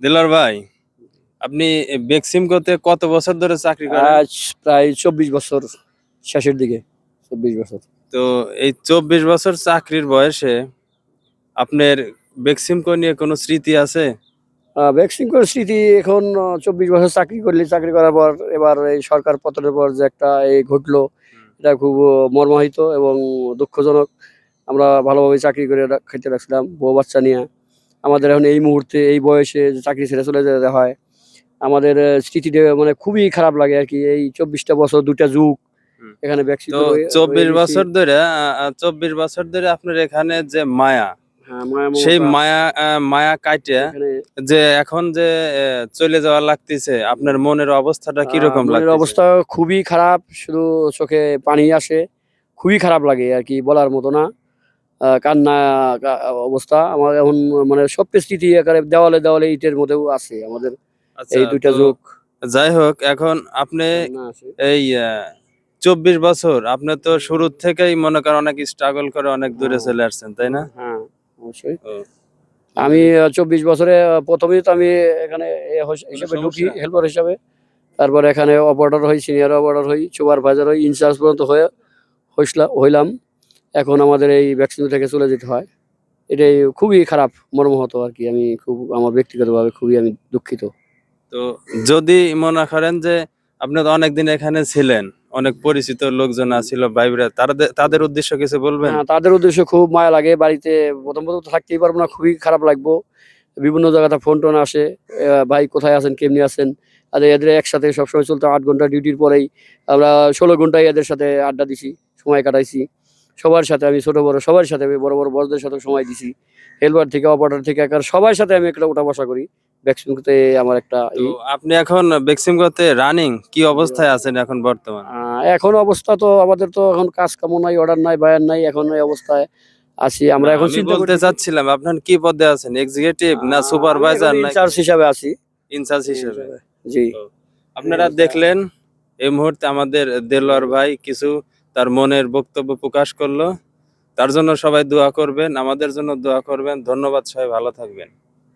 দিলার ভাই আপনি বেক্সিমকোতে কত বছর ধরে চাকরি করেন? আজ প্রায় চব্বিশ বছর শেষের দিকে চব্বিশ বছর। তো এই চব্বিশ বছর চাকরির বয়সে আপনার বেক্সিমকো নিয়ে কোনো স্মৃতি আছে? ভ্যাকসিন করে স্মৃতি এখন চব্বিশ বছর চাকরি করলে চাকরি করার পর এবার এই সরকার পতনের পর যে একটা এই ঘটলো এটা খুব মর্মাহিত এবং দুঃখজনক। আমরা ভালোভাবে চাকরি করে খেতে রাখছিলাম বউ বাচ্চা নিয়ে। আমাদের এখন এই মুহূর্তে এই বয়সে চাকরি ছেড়ে চলে যেতে হয় আমাদের স্মৃতিতে মানে খুবই খারাপ লাগে আর কি। এই চব্বিশটা বছর দুটা যুগ এখানে চব্বিশ বছর ধরে চব্বিশ বছর ধরে আপনার এখানে যে মায়া হ্যাঁ সেই মায়া মায়া কাটে যে এখন যে চলে যাওয়া লাগতেছে আপনার মনের অবস্থাটা কীরকম লাগছে অবস্থা খুবই খারাপ শুধু চোখে পানি আসে খুবই খারাপ লাগে আর কি বলার মতো না। কান্না অবস্থা। আমার এখন মানে সব স্মৃতি আকারে দেওয়ালে দেওয়ালে ইটের মধ্যেও আছে আমাদের। এই দুইটা যুগ। যাই হোক এখন আপনি এই চব্বিশ বছর আপনি তো শুরু থেকেই মনে করেন অনেক স্ট্রাগল করে অনেক দূরে হ্যাঁ। চলে আসছেন তাই না? হ্যাঁ অবশ্যই। আমি চব্বিশ বছরে প্রথমেই তো আমি এখানে হিসেবে ঢুকি হেল্পার হিসাবে। তারপর এখানে অপারেটর হই সিনিয়র অপারেটর হই সুপারভাইজার হই ইনচার্জ পর্যন্ত হয়ে হইলাম। এখন আমাদের এই ভ্যাকসিন থেকে চলে যেতে হয়। এটাই খুবই খারাপ মর্মাহত আর কি। আমি খুব আমার ব্যক্তিগতভাবে খুবই আমি দুঃখিত। তো যদি মনে করেন যে আপনি তো অনেকদিন এখানে ছিলেন অনেক পরিচিত লোকজন আছিল ভাইরা তাদের তাদের উদ্দেশ্য কিছু বলবেন? হ্যাঁ, তাদের উদ্দেশ্য খুব মায়া লাগে বাড়িতে। প্রথম প্রথম থাকতেই পারব না খুবই খারাপ লাগবো। বিভিন্ন জায়গাতে ফোন টোন আসে ভাই কোথায় আছেন কেমনি আছেন? আর এদের একসাথে সবসময় চলতো আট ঘণ্টা ডিউটির পরেই আমরা ষোলো ঘন্টায় এদের সাথে আড্ডা দিছি সময় কাটাইছি। সবার সাথে আমি ছোট বড় সবার সাথে আমি বড় বড় বড়দের সাথে সময় দিছি। হেলপার থেকে অপারেটর থেকে একার সবার সাথে আমি একটা উঠা বসা করি। আমার একটা আপনি এখন বেক্সিমকোতে রানিং কি অবস্থায় আছেন এখন বর্তমান? এখন অবস্থা তো আমাদের তো এখন কাজ কামও নাই অর্ডার নাই বায়ার নাই এখন এই অবস্থায় আছি। আমরা এখন চিন্তা বলতে চাচ্ছিলাম আপনার কি পদে আছেন? এক্সিকিউটিভ না সুপারভাইজার না ইনচার্জ হিসাবে আছি। ইনচার্জ হিসেবে। জি। আপনারা দেখলেন এই মুহূর্তে আমাদের দেলোয়ার ভাই কিছু তার মনের বক্তব্য প্রকাশ করল। তার জন্য সবাই দোয়া করবেন, আমাদের জন্য দোয়া করবেন। ধন্যবাদ, সবাই ভালো থাকবেন।